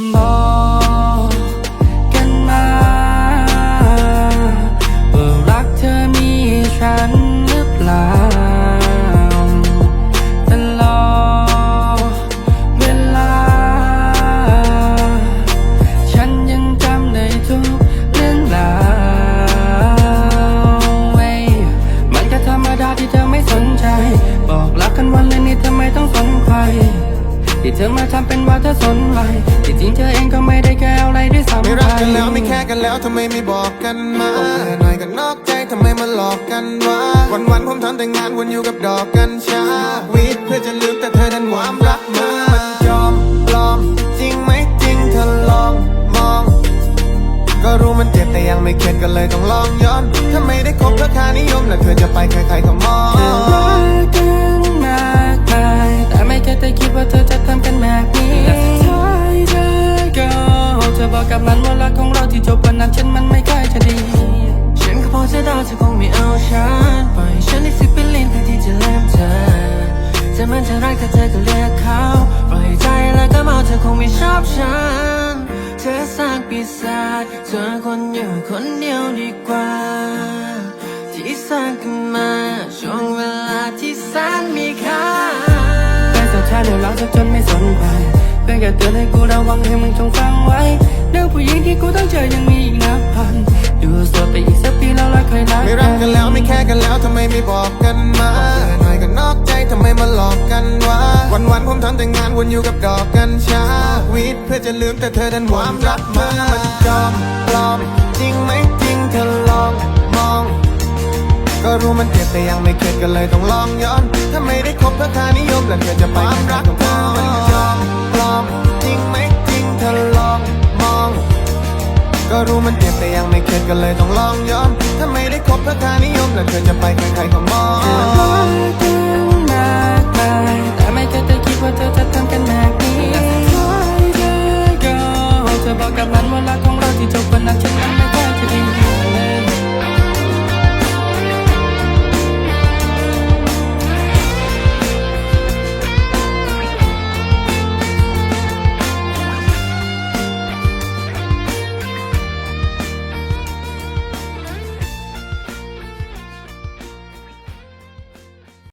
Bye. ธอมาทำเป็นว่าเธอสนใจที่จริงเธอเองก็ไม่ได้แค่อะไรด้วยซ้ำไม่รักกันแล้วไม่แค่กันแล้วทำไมไม่บอกกันมาหน่อยก็นอกใจทำไมมาหลอกกันวะวันวันๆผมทำแต่งานวนอยู่กับดอกกัญชาวิทเพื่อจะลืมแต่เธอดันความรักมามันจอมปลอม จริงไหมจริงเธอลองมอง ก็รู้มันเจ็บแต่ยังไม่เข็ดก็เลยต้องลองย้อนถ้าไม่ได้คบเพื่อค่านิยมแล้วเธอจะไปใครๆก็มอง อกับมันว่ารักของเราที่จบวันนั้นฉันมันไม่ค่อยจะดี ฉันก็พอจะเดาเธอคงไม่เอาฉันปล่อยฉันได้สิบเป็นลิ้นเพื่อที่จะเลืมเธอจะมันจะรักแต่เธอก็เลือกเขาปล่อยใจแล้วก็เมาเธอคงไม่ชอบฉัน เธอสร้างปีศาจเธอคนอยู่คนเดียวดีกว่า ที่สร้างขึ้นมาช่วงเวลาที่แสนมีค่าแต่สุดท้ายเดี๋ยวเราจะจนไม่สนใจเพื่อนแค่เตือนให้กูระวังให้มึงจงฟัง บอกกันมา หน่อยก็นอกใจทำไมมาหลอกกันวะ วันวันๆผมทำแต่งานวนอยู่กับดอกกัญชาวิดเพื่อจะลืมแต่เธอดันความรักมามันจอมปลอม จริงไหมจริงเธอลองมอง ก็รู้มันเจ็บแต่ยังไม่เข็ดก็เลยต้องลองย้อน ถ้าไม่ได้คบเพื่อค่านิยมแล้วเธอจะไปความรักของเธอ ก็รู้มันเจ็บแต่ยังไม่เข็ดก็เลยต้องลองย้อน ถ้าไม่ได้คบเพื่อค่านิยมแล้วเธอจะไปใครๆก็มอง